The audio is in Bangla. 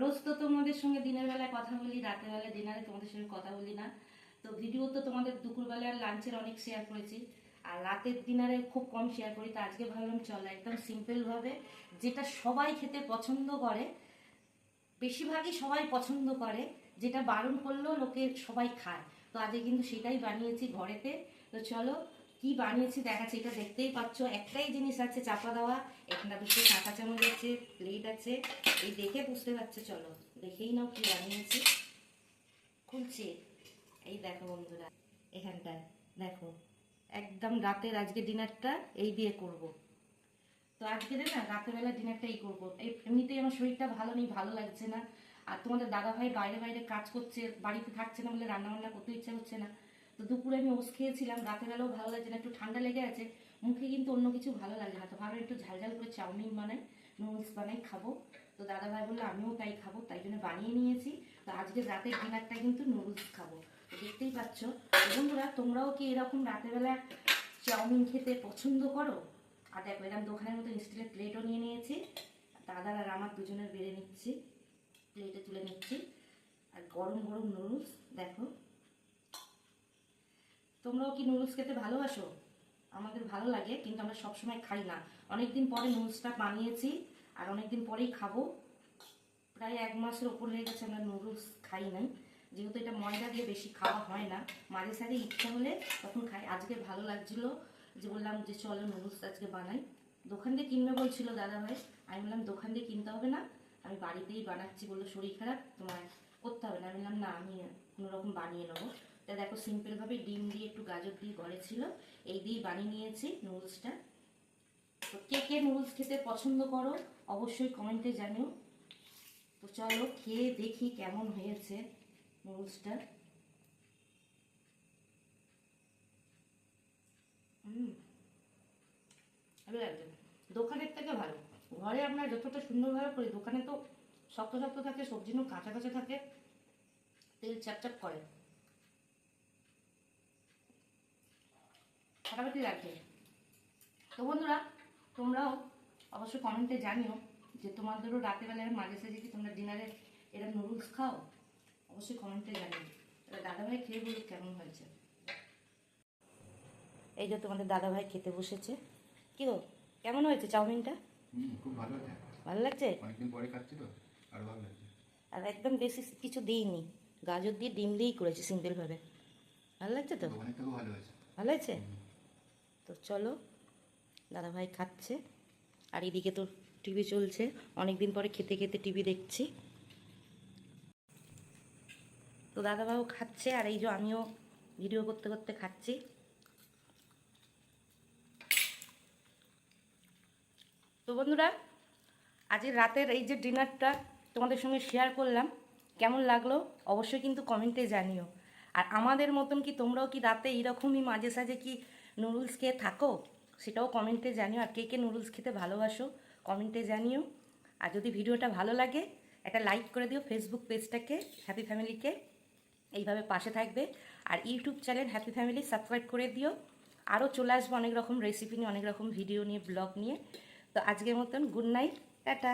রোজ তো তোমাদের সঙ্গে দিনের বেলায় কথা বলি, রাতের বেলায় ডিনারে তোমাদের সঙ্গে কথা বলি না। তো ভিডিও তো তোমাদের দুপুরবেলার লাঞ্চের অনেক শেয়ার করেছি। আর রাতের ডিনারে খুব কম শেয়ার করি, তো আজকে ভাবলাম চলো একদম সিম্পলভাবে যেটা সবাই খেতে পছন্দ করে, বেশিরভাগই সবাই পছন্দ করে, যেটা বারণ করলেও লোকে সবাই খায়। তো আজকে কিন্তু সেটাই বানিয়েছি ঘরেতে। তো চলো কি বানিয়েছি দেখাচ্ছি? এটা দেখতেই পাচ্ছ, একটাই জিনিস আছে, চাপা দেওয়া। এখানে দুটো কাঁচা চামচ আছে প্লেট আছে। এই দেখে বুঝতে পারছ, চলো। দেখেই নাও কি বানিয়েছি। খুলছি। এই দেখো বন্ধুরা, এখানটায়। দেখো, একদম রাতের আজকে ডিনারটা এই দিয়ে করব। তো আজকে না রাতেরবেলা ডিনারটা এই করব। এই এমনিতেই আমার শরীরটা ভালো নেই, ভালো লাগছে না। আর তোমাদের দাদা ভাই বাইরে বাইরে কাজ করছে, বাড়িতে থাকছে না বলে রান্না বান্না করতে ইচ্ছা হচ্ছে না। তো দুপুরে আমি ওষ খেয়েছিলাম রাতের বেলাও ভালো লাগছে না, একটু ঠান্ডা লেগে আছে। মুখে কিন্তু অন্য কিছু ভালো লাগে না, তো ভাবলাম একটু ঝালঝাল করে চাউমিন বানাই নুডলস বানাই, খাব। তো দাদা ভাই বলল, আমিও তাই খাব, তাই জন্য বানিয়ে নিয়েছি। তো আজকে রাতের ডিনারটা কিন্তু নুডলস খাব। দেখতেই পাচ্ছ বন্ধুরা, তোমরাও কি এরকম রাতের বেলা চাউমিন খেতে পছন্দ করো? আর দেখো এরকম দোকানের মতো স্টিলের প্লেটও নিয়ে নিয়েছি। দাদার আর আমার দুজনের বেড়ে নিচ্ছি প্লেটে তুলে নিচ্ছি। আর গরম গরম নুডলস দেখো। তোমরাও কি নুডলস খেতে ভালোবাসো? আমাদের ভালো লাগে, কিন্তু আমরা সবসময় খাই না। অনেকদিন পরে নুডলসটা বানিয়েছি, আর অনেকদিন পরেই খাব। প্রায় এক মাসের ওপর হয়ে গেছে আমরা নুডলস খাই নাই। যেহেতু এটা ময়দা দিয়ে বেশি খাওয়া হয় না, মাঝে সাঝে ইচ্ছা হলে তখন খাই। আজকে ভালো লাগছিল যে বললাম যে চলো নুডলস আজকে বানাই। দোকান দিয়ে কিনবে বলছিল দাদা ভাই। আমি বললাম, দোকান দিয়ে কিনতে হবে না, আমি বাড়িতেই বানাচ্ছি বলল শরীর খারাপ তোমার করতে হবে না। আমি বললাম, না, আমি কোনো রকম বানিয়ে নেব। তা দেখো সিম্পলভাবে ডিম দিয়ে একটু গাজর দিয়ে গড়ে ছিল। এই দিয়েই বানিয়ে নিয়েছি নুডলসটা তো কে কে নুডলস খেতে পছন্দ করো অবশ্যই কমেন্টে জানিও। তো চলো খেয়ে দেখি কেমন হয়েছে নুডলসটা ভালো লাগছে। দোকানের থেকে ভালো। ঘরে আমরা যতটা সুন্দরভাবে করি, দোকানে তো শক্ত শক্ত থাকে, সবজি কাঁচা কাঁচা থাকে, তেল চাপচাপ করে। ফাটাফাটি লাগছে তো বন্ধুরা তোমরাও অবশ্যই কমেন্টে জানিও যে তোমাদেরও রাতেরবেলায় মাঝে সাঝে কি তোমরা ডিনারে এরকম নুডলস খাও? অবশ্যই কমেন্টে জানিও। এবার দাদাভাই খেয়ে বলুক কেমন হয়েছে। এই যে তোমাদের দাদাভাই খেতে বসেছে। কি গো কেমন হয়েছে চাউমিনটা? খুব ভালো ভালো লাগছে? অনেকদিন পরে খাচ্ছি তো আর ভালো লাগছে। আর একদম বেশি কিছু দিইনি। গাজর দিয়ে ডিম দিয়েই করেছি সিম্পলভাবে ভালো লাগছে তো? ভালো হয়েছে। ভালো আছে তো চলো, দাদাভাই খাচ্ছে। আর এদিকে তো টিভি চলছে অনেক দিন পরে খেতে খেতে টিভি দেখছি। তো দাদাভাইও খাচ্ছে, আর এই যে আমিও ভিডিও করতে করতে খাচ্ছি। তো বন্ধুরা, আজকে রাতের এই যে ডিনারটা তোমাদের সঙ্গে শেয়ার করলাম, কেমন লাগল অবশ্যই কিন্তু কমেন্টে জানিও। আর আমাদের মতন কি তোমরাও কি রাতে এইরকমই মাঝে সাঝে কি নুডলস খেয়ে থাকো, সেটাও কমেন্টে জানিও। আর কে কে নুডলস খেতে ভালোবাসো, কমেন্টে জানিও। আর যদি ভিডিওটা ভালো লাগে, একটা লাইক করে দিও ফেসবুক পেজটাকে হ্যাপি ফ্যামিলিকে এইভাবে পাশে থাকবে। আর YouTube channel Happy Family subscribe করে দিও। আরও চলে আসব অনেক রকম রেসিপি নিয়ে, অনেক রকম ভিডিও নিয়ে ব্লগ নিয়ে। তো আজকের মতন গুড নাইট টাটা।